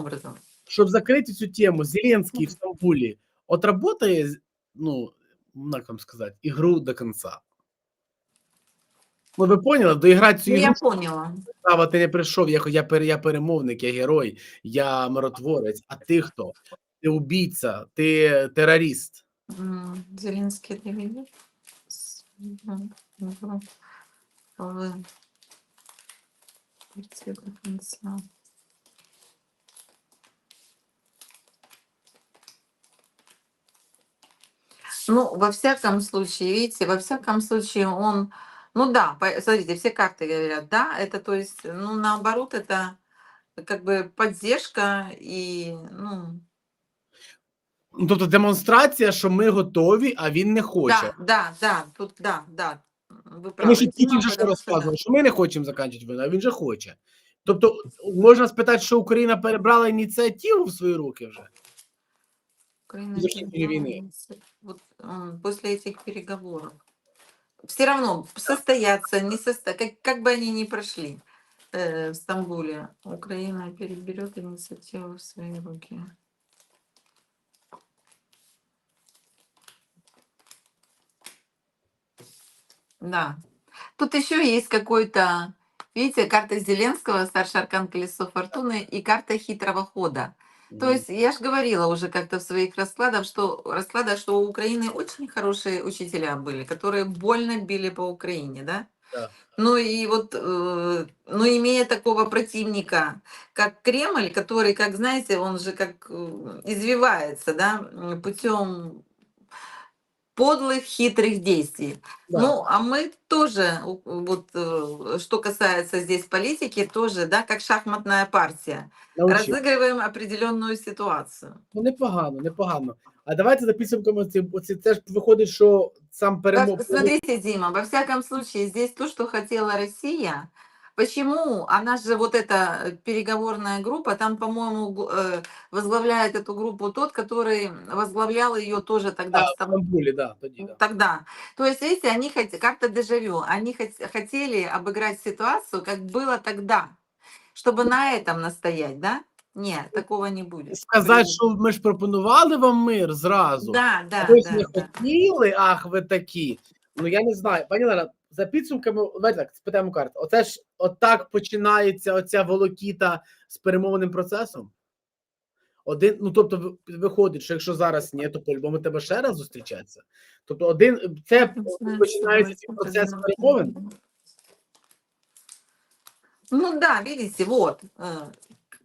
образом? Щоб закрити цю тему, Зеленський в Стамбулі отработає, ну, як вам сказати, ігру до кінця. Ну, ви поняли, доіграти цю Ну, ігру, я поняла. Справа, ти не прийшов, я, я, я перемовник, я герой, я миротворець, а ти хто? Ти убійця, ти терорист. М, Зеленский доведет. С- мгм, мгм. В- прийти до конца. Ну, во всяком случае, видите, во всяком случае он, ну да, по- смотрите, все карты говорят, да, это то есть, ну наоборот, это как бы поддержка и, ну, Ну, тобто демонстрація, що ми готові, а він не хоче. да, да, да, тут, да, да, вы Тому що правы. Путін Ну, же що потому что да. розказував, що ми не хочемо закінчити війну, а він же хоче. Тобто, можна спитати, що Україна перебрала ініціативу в свої руки вже. Украина войны. Вот, м, после этих переговоров. Все равно состояться, не состо... как, как бы они ни прошли э, в Стамбуле, Украина переберет инициативу в свои руки. Да. Тут еще есть какой-то, видите, карта Зеленского, старший аркан колесо фортуны и карта хитрого хода. То есть я же говорила уже как-то в своих раскладах, что раскладах, что у Украины очень хорошие учителя были, которые больно били по Украине, да? Да. Ну и вот, э, ну имея такого противника, как Кремль, который, как знаете, он же как э, извивается, да, путем подлых, хитрых действий. Да. Ну, а мы тоже, у- вот э, что касается здесь политики, тоже, да, как шахматная партия, Научив. разыгрываем определенную ситуацию. Ну, непогано, непогано. А давайте за підсумками оці, оці це ж виходить, що сам перемог. Как- смотрите, Дима, во всяком случае, здесь то, что хотела Россия, почему она же вот эта э, переговорная группа, там, по-моему, гу- э, возглавляет эту группу тот, который возглавлял ее тоже тогда Да, в в Стамбуле. Стамбулі, да, тоді, да. Тогда. То есть, видите, они хотели, как-то дежавю, они хот- хотели обыграть ситуацию, как было тогда, чтобы на этом настоять, да? Нет, такого не будет. Сказати, що ми ж пропонували вам мир зразу. Да, да, а ви ж да, не да. хотіли, ах, ви такі. Ну я не знаю. Пані Лена, за підсумками, давайте так, спитаємо карту. Оце ж отак починається оця волокіта з перемовним процесом. Один, ну тобто, виходить, що якщо зараз ні, то по-любому тебе ще раз зустрічатися. Тобто, один це починається цей процес перемовин. Ну да, видите, вот, э,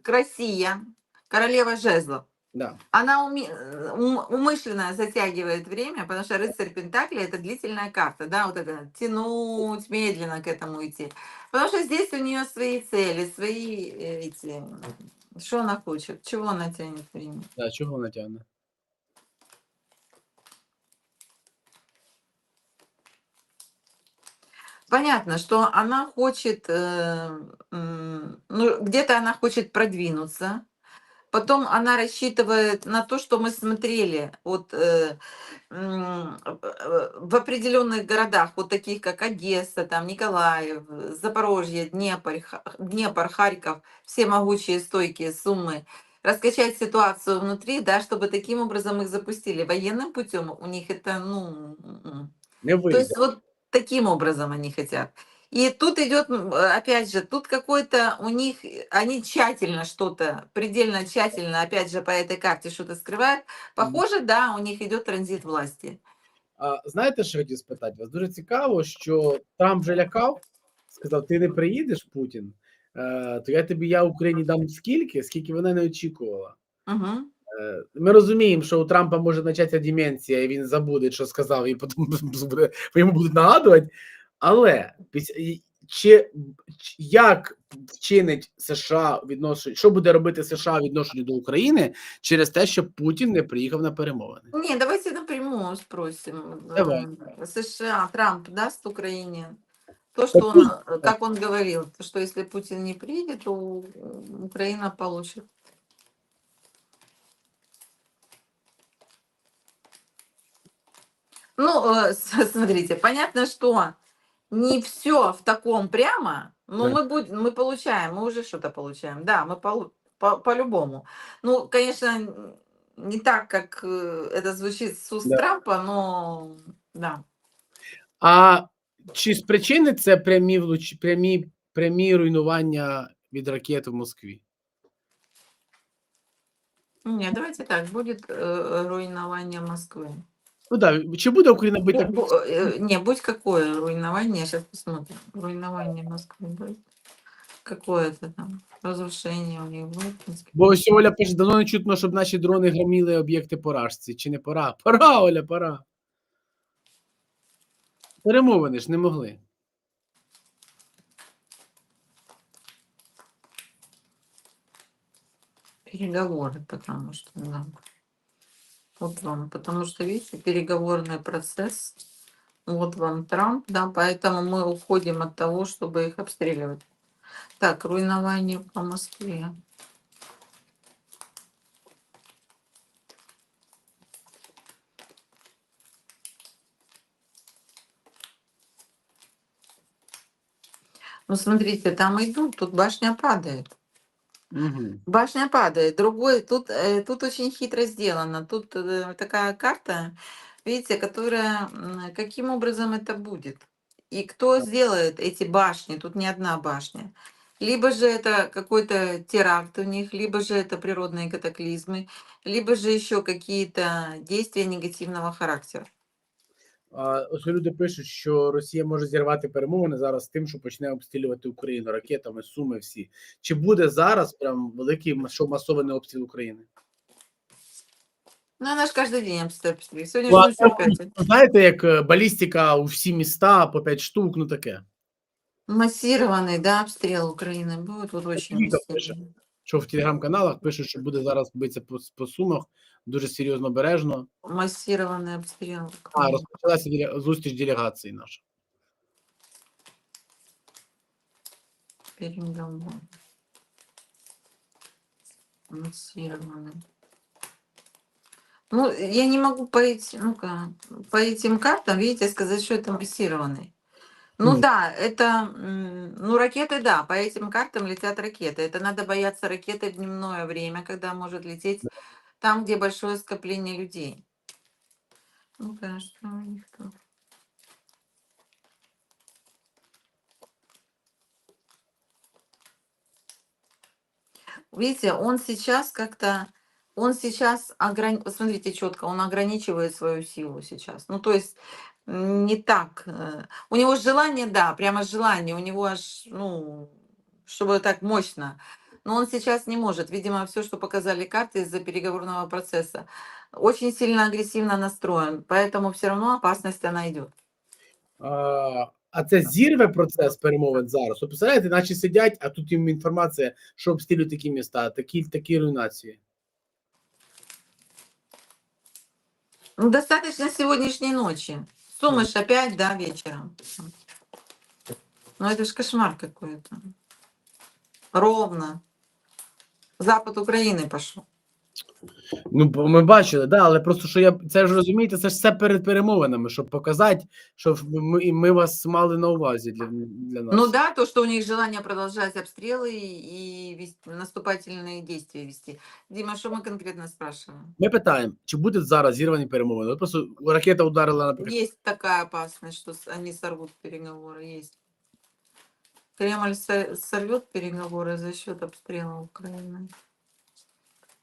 Россия, королева жезлов, Да. она уме- э, ум- умышленно затягивает время, потому что рыцарь Пентакли это длительная карта, да, вот это тянуть, медленно к этому идти. Потому что здесь у нее свои цели, свои э, эти, что она хочет, чего она тянет время. Да, чого вона тягне? Понятно, что она хочет, э, м, ну, где-то она хочет продвинуться, потом она рассчитывает на то, что мы смотрели, вот э, э, в определенных городах, вот таких как Одесса, там Николаев, Запорожье, Днепр, Днепр, Харьков, все могучие стойкие суммы, раскачать ситуацию внутри, да, чтобы таким образом их запустили военным путем. У них это, ну, Не то есть вот таким образом они хотят. И тут идет, м, э, опять же, тут какой-то у них, э, они тщательно что-то, предельно тщательно, опять же, по этой карте что-то скрывают. Похоже, да, у них идет транзит власти. А, знаєте, що хотів спитати вас? Дуже цікаво, що Трамп вже лякав, сказав: ти не приїдеш, Путін, е, то я тобі я Україні дам скільки, скільки вона не очікувала. Угу. Е, Ми розуміємо, що у Трампа може початися деменція, і він забуде, що сказав, і потім буде- йому будуть нагадувати. Але після і- чи чи- як вчинить США відношення, що буде робити США відношенню до України через те, що Путін не приїхав на перемовини? Не, давайте напрямую спросим. Давай. Э, США, Трамп даст Украине то, что он, э, как он говорил, то, что если Путин не приедет, то э, Украина получит. Ну, э, с- смотрите, понятно, что не все в таком прямо, но Да. мы будем, мы получаем, мы уже что-то получаем. Да, мы полу- по- по-любому. ну, конечно, н- не так, как э, это звучит с уст Да. Трампа, но да. А чи спричинить це прямі влуч... прямі, прямі руйнування від ракет в Москві? Нет, давайте так, будет э, руйнование Москвы. Ну так, чи буде Україна бити Бу- бу- э, не, будь какое руйнование, сейчас посмотрим. Руйнование Москвы будет. Какое это там? Разрушение у них будет? в Москве? Бо ось Оля пише, давно не чутно, щоб наші дрони громіли об'єкти по Рашці. Чи не пора? Пора, Оля, пора. Перемовини ж не могли. Переговоры, потому что, да. Вот вам, потому что, видите, переговорный процесс. Вот вам Трамп, да, поэтому мы уходим от того, чтобы их обстреливать. Так, руйнование по Москве. Ну, смотрите, там идут, тут башня падает. Угу. Башня падает. Другой, тут, э, тут очень хитро сделано. Тут э, такая карта, видите, которая, каким образом это будет. И кто сделает эти башни, тут не одна башня. Либо же это какой-то теракт у них, либо же это природные катаклизмы, либо же еще какие-то действия негативного характера. А, ось люди пишуть, що Росія може зірвати перемовини зараз тим, що почне обстрілювати Україну ракетами, суми всі. Чи буде зараз прям великий мас- що масований обстріл України? Ну, она же каждый день обстреливает. Сегодня Ну, а же ночью опять. Знаєте, як е, балістика у всі міста по 5 штук, ну таке. Массированный, да, обстрел Украины будет вот очень Вика пише. массированный. Що в телеграм-каналах пишуть, що буде зараз битися по, по сумах дуже серйозно обережно. Массированный обстрел. А, Украины. розпочалася деле- зустріч делегації наша. Переговоры. Массированный. Ну, я не могу по этим, ну-ка, по этим картам, видите, сказать, что это массированный. Ну Мгм. да, это, ну ракеты, да, по этим картам летят ракеты. Это надо бояться ракеты в дневное время, когда может лететь там, где большое скопление людей. Ну-ка, что у них тут? Видите, он сейчас как-то, он сейчас, ограни... смотрите четко, он ограничивает свою силу сейчас. Ну, то есть не так. э, У него желание, да, прямо желание, у него аж, ну, чтобы так мощно. Но он сейчас не может. Видимо, все, что показали карты из-за переговорного процесса, очень сильно агрессивно настроен. Поэтому все равно опасность она идет. А, а це зірве процес перемовин зараз. Ви представляєте, наче сидять, а тут їм інформація, що обстрілюють такі міста, такі, такі руйнації. Ну, достаточно сегодняшней ночи. Сумыш опять, да, вечером. Ну, это ж кошмар какой-то. Ровно. Запад Украины пошел. Ну, бо ми бачили, да, але просто що я це ж розумієте, це ж все перед перемовинами, щоб показати, що ми, ми вас мали на увазі для, для нас. Ну да, то, что у них желание продолжать обстрелы и, и вести- наступательные действия вести. Дима, что мы конкретно спрашиваем? Ми питаємо, чи буде зараз зірвані перемовини? От Просто ракета ударила наприклад. Есть такая опасность, что с- они сорвут переговоры, есть. Кремль со- сорвет переговоры за счет обстрела Украины.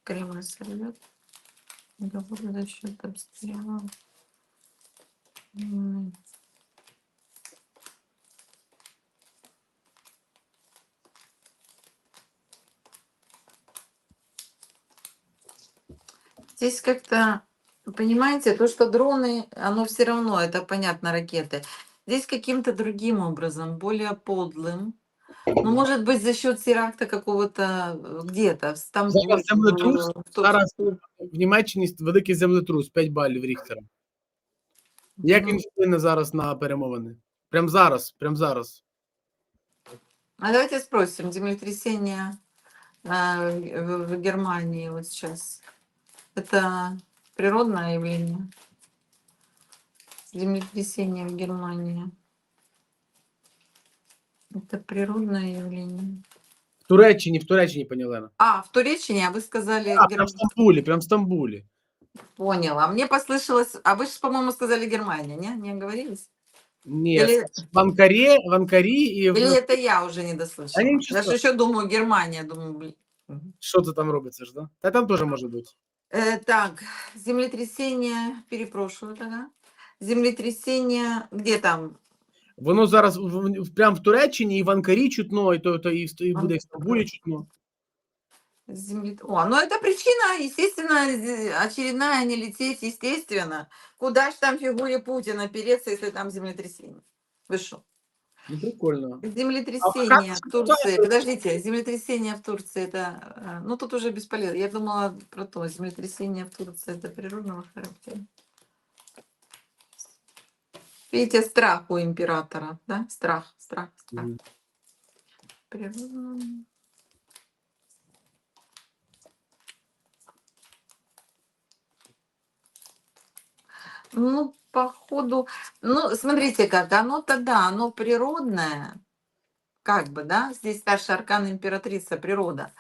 Кремль сорвет переговоры за счет обстрела. Здесь как-то, понимаете, то, что дроны, оно все равно, это понятно, ракеты. Здесь каким-то другим образом, более подлым. Ну, может быть, за счет теракта какого-то э, где-то в Стамбуле. Зараз землетрус, в- в то- зараз в Німеччині великий землетрус, 5 балів Ріхтера. Як Ну, він вплине зараз на перемовини? Прям зараз, прям зараз. А давайте спросим, землетрясение э, в, в Германии вот сейчас, это природное явление? Землетрясение в Германии. Это природное явление. В Туреччині, в Туреччині, пані Олена. А, в Туреччине, а вы сказали... А, прям Герм- в Стамбулі, прям в Стамбулі. Поняла. Мне послышалось... А вы же, по-моему, сказали Германия, не? Не оговорились? Ні, Или, в Анкарі, в Анкарі і в... или это я уже не дослышала? А ничего Я же еще думаю, Германия. Думаю, блин. Мгм. Що це там робиться ж, да? Та там теж може бути. Э, так, землетрясение, перепрошую тогда. Землетрясение, где там? Воно зараз в, в, прям в Туреччині і в Анкарі чутно, і то, то і, в- і буде і в Стамбулі чутно. Землет... О, ну это причина, естественно, зе- очередная не лететь, естественно. Куда ж там фигуре Путина переться, если там землетрясение? Вы что? Ну, прикольно. Землетрясение как в Турции. ситуация? Подождите, землетрясение в Турции это... э, Ну тут уже бесполезно. Я думала про то, землетрясение в Турции это природного характера. Видите, страх у императора, да? Страх, страх, страх. Природного. Ну, походу, ну, смотрите как, оно-то да, оно природное, как бы, да, здесь старший аркан императрица, природа.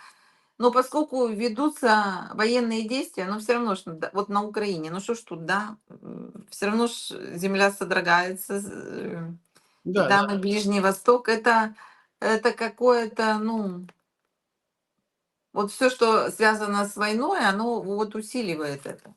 Но поскольку ведутся военные действия, но все равно, да, вот на Украине, ну что ж тут, да, все равно ж земля содрогается, э, и Да, там и Ближний Восток, это, это какое-то, ну, вот все, что связано с войной, оно вот усиливает это.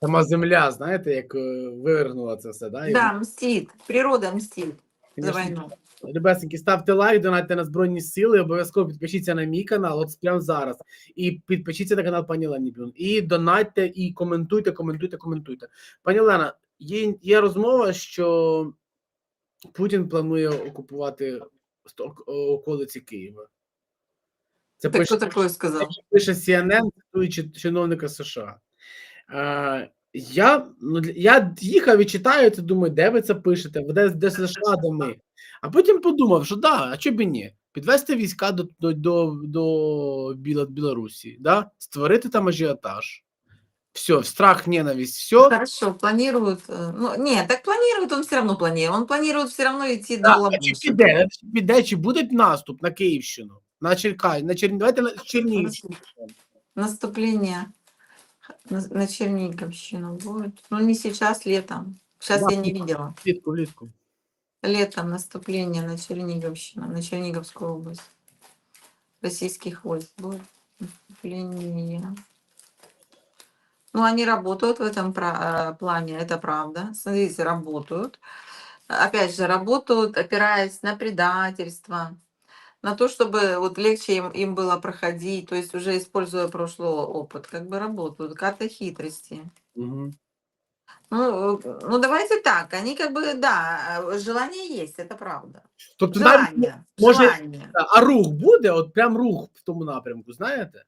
Сама земля, знаєте, як е, вивернула це все, да? Да, мстит, природа мстит за конечно, Ребятки, ставте лайк, донатьте на Збройні Сили, обов'язково підпишіться на мій канал, от прямо зараз. І підпишіться на канал пані Лені Блюн. І донатьте, і коментуйте, коментуйте, коментуйте. Пані Лена, є, є розмова, що Путін планує окупувати околиці Києва. Це Так пише, кто такое сказал? Це пише CNN, цитуючи чиновника США. Е, я, ну, я їхав і читаю, це думаю, де ви це пишете, де, де США, де ми. А потім подумав, що да, а чого б і ні? Підвести війська до, до, до, до Біла, Білорусі, да? створити там ажіотаж. Все, страх, ненависть, все. Хорошо, планируют. э, Ну, нет, так планирует он все равно планирует. Он планирует все равно идти до Да, чи Ламуша. піде, чи піде, чи буде наступ на Київщину, на Черкай, на Чер... давайте на Чернігівщину. Наступление на, на Черниговщину будет. Ну, не сейчас, летом. Сейчас Да, я не видела. Влітку, влітку. Летом наступление на Черниговщину, на Черниговскую область. Российских войск будет наступление. Ну, они работают в этом э, плане, это правда. Смотрите, работают. Опять же, работают, опираясь на предательство, на то, чтобы вот легче им, им было проходить, то есть уже используя прошлый опыт, как бы работают. Карта хитрости. Угу. Ну, э, ну, давайте так, они как бы, да, э, желание есть, это правда. Тобто навіть Желание, може- желание. Да, А рух буде, от прям рух в тому напрямку, знаєте?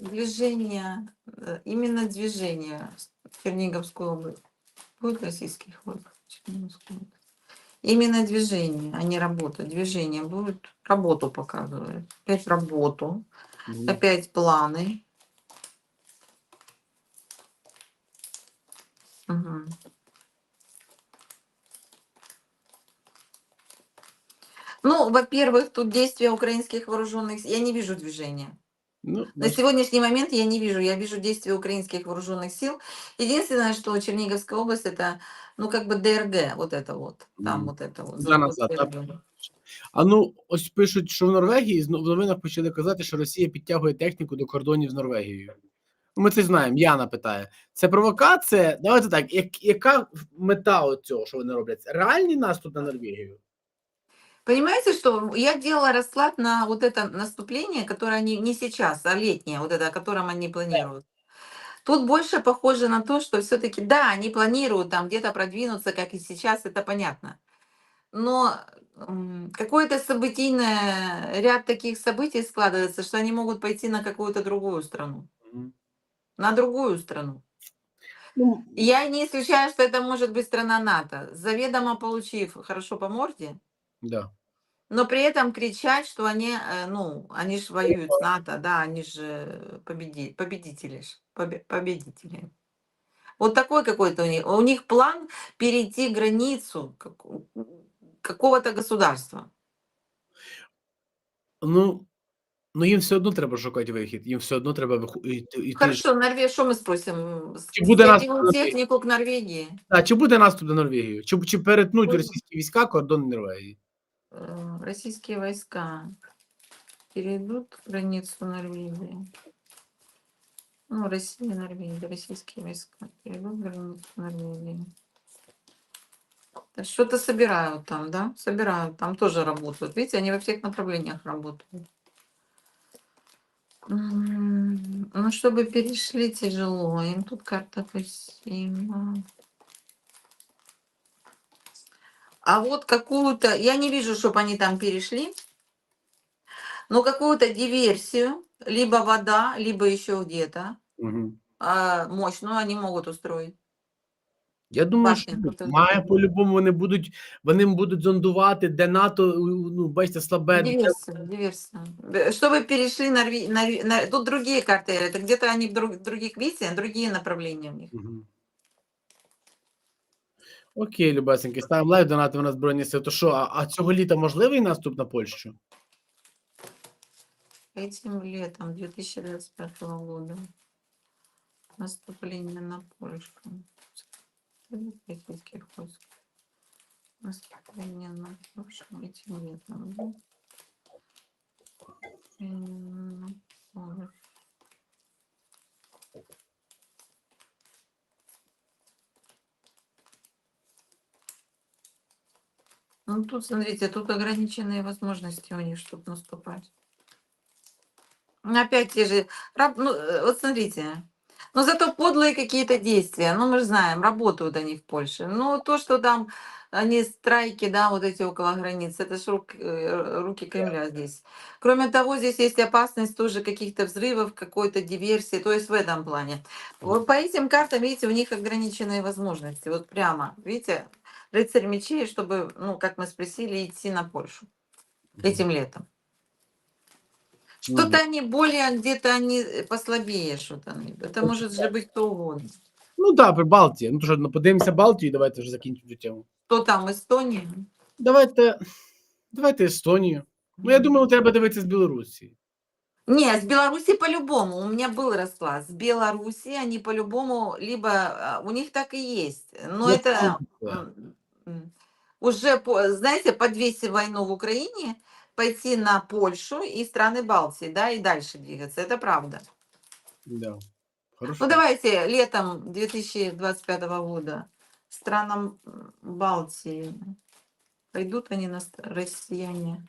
Движение, э, именно движение в Черниговскую область. Будет российских войск в Черниговскую область. Именно движение, а не работа. Движение будет, работу показывает. Опять работу, опять планы. Мгм. Ну, во-первых, тут действия украинских вооруженных, с- я не вижу движения. Ну, На значить, сегодняшний момент я не вижу. Я вижу действия украинских вооруженных сил. Единственное, что Черниговская область это, ну, как бы ДРГ, вот это вот. Там Мгм. вот это вот. Да, завод назад, да. ДРГ. а ну ось пишуть, що в Норвегії зно- в новинах почали казати, що Росія підтягує техніку до кордонів з Норвегією. Ну, Ми це знаємо. Яна питає: це провокація? Давайте так. Як, яка мета от цього, що вони роблять? Реальний наступ на Норвегію? Понимаете, что я делала расклад на вот это наступление, которое не, не сейчас, а летнее, вот это, о котором они планируют. Тут больше похоже на то, что все-таки, да, они планируют там где-то продвинуться, как и сейчас, это понятно. Но м, какой-то событийный ряд таких событий складывается, что они могут пойти на какую-то другую страну. На другую страну. Ну, Я не исключаю, что это может быть страна НАТО, заведомо получив хорошо по морде, да. но при этом кричать, что они, э, ну, они же воюют с НАТО, да, они же победи, победители, ж, побе- победители. Вот такой какой-то у них, у них план перейти границу как- какого-то государства. Ну, ну їм все одно треба шукати вихід, їм все одно треба виху- йти. йти. Хорошо, Норвегия, что мы спросим? Чи буде нас Скидываем Норвегія? технику к Норвегии. А, чи буде наступ на Норвегію? Чи, чи перетнуть Буде. російські війська кордон Норвегії? Э, Российские войска перейдут границу Норвегии. Ну, Россия, Норвегия, российские войска перейдут границу Норвегии. Так Что-то собирают там, да? Собирают, там тоже работают. Видите, они во всех направлениях работают. Ну, чтобы перешли тяжело. Им тут карта пассива. А вот какую-то, я не вижу, чтобы они там перешли, но какую-то диверсию, либо вода, либо еще где-то, Угу. а, мощную они могут устроить. Я думаю, Башня що буде. має по-любому вони будуть, вони будуть зондувати, де НАТО, ну, бачите, слабе. де- Диверсию, диверсию. Э, Чтобы перешли Норве- Норве- на- Тут другие карты, это где-то они в друг- других, видите, другие направления у них. Мгм. Окей, любесеньки, ставимо лайк, донатимо на Збройні Сили. То що, а, а цього літа можливий наступ на Польщу? Этим летом 2025 года наступление на Польшу. Российских войск. Наступление на Польшу этим летом. да? М, на Польшу. Ну тут, смотрите, тут ограниченные возможности у них, чтобы наступать. Опять те же, ну, э, вот смотрите, но зато подлые какие-то действия, ну мы же знаем, работают они в Польше. Ну то, что там они страйки, да, вот эти около границ, это ж рук- э, руки Кремля здесь. Кроме того, здесь есть опасность тоже каких-то взрывов, какой-то диверсии, то есть в этом плане. Вот по этим картам, видите, у них ограниченные возможности, вот прямо, видите, рыцарь мечей, чтобы, ну, как мы спросили, идти на Польшу этим летом. Что-то они более, где-то они э, послабее что-то. они. Это может же быть кто угодно. Ну так, да, Балтія. Ну то що, ну, подивимося Балтію і давайте вже закінчимо цю тему. Кто там, Эстония? Давайте, давайте Естонію. Ну, я думаю, треба дивитися з Білорусі. Не, с Беларуси по-любому. У меня был расклад. С Беларуси они по-любому, либо а, у них так и есть. Но Ну, это там, да. м, м, уже, по- знаете, подвесив войну в Украине, пойти на Польшу и страны Балтии, да, и дальше двигаться. Это правда. Да. Хорошо. Ну, давайте летом 2025 года странам Балтии пойдут они на россияне,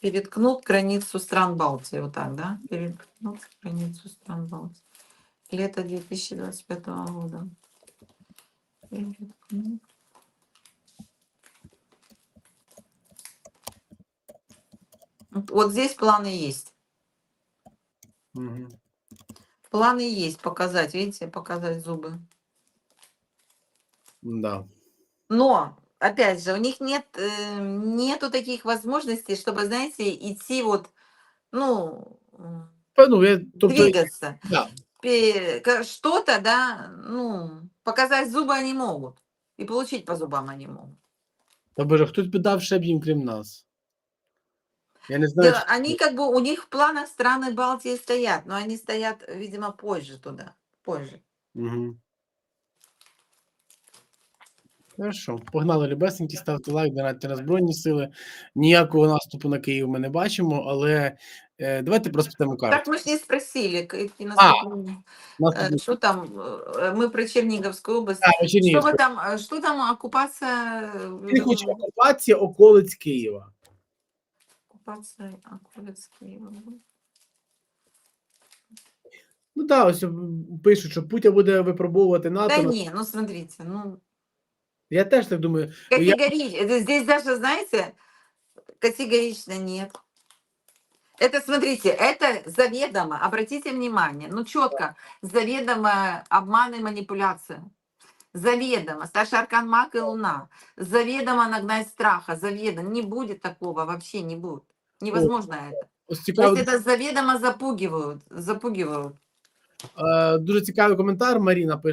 переткнут границу стран Балтии, вот так, да? Переткнут границу стран Балтии. Лето 2025 года. Переткнут. Вот- здесь планы есть. Мгм. Планы есть показать, видите, показать зубы. Да. Но, опять же, у них нет, э, нету таких возможностей, чтобы, знаете, идти вот, ну, Та, Ну, я, двигаться. да. Что-то, да, ну, показать зубы они могут. И получить по зубам они могут. Та боже, хтось дав ще б їм, крім нас. Я не знаю. Да, они как бы, у них в планах страны Балтии стоят, но они стоят, видимо, позже туда, позже. Угу. Хорошо. Погнали любесенькі, ставте лайк, донатьте на Збройні сили. Ніякого наступу на Київ ми не бачимо, але е, давайте проспитаємо карту. Так мы ж не спросили, какие наступления. Наступ... Э, Что там, э, мы про Черниговскую область. А, Что Чернігівська. вы там, э, что там оккупация? э, Він хоче окупація околиць Києва. Оккупация околиц Киева. Ну так, ось пишуть, що Путя буде випробовувати НАТО. Да не, ну смотрите, ну Я теж так думаю. Ну, я- категорично, здесь даже, знаете, категорично нет. Это, смотрите, это заведомо, обратите внимание, ну четко, заведомо обман и манипуляция. Заведомо, старший аркан маг и луна. Заведомо нагнать страха, заведомо. Не будет такого, вообще не будет. Невозможно это. Ось То цікавий, есть это заведомо запугивают, запугивают. е, дуже цікавий коментар. Маріна пише.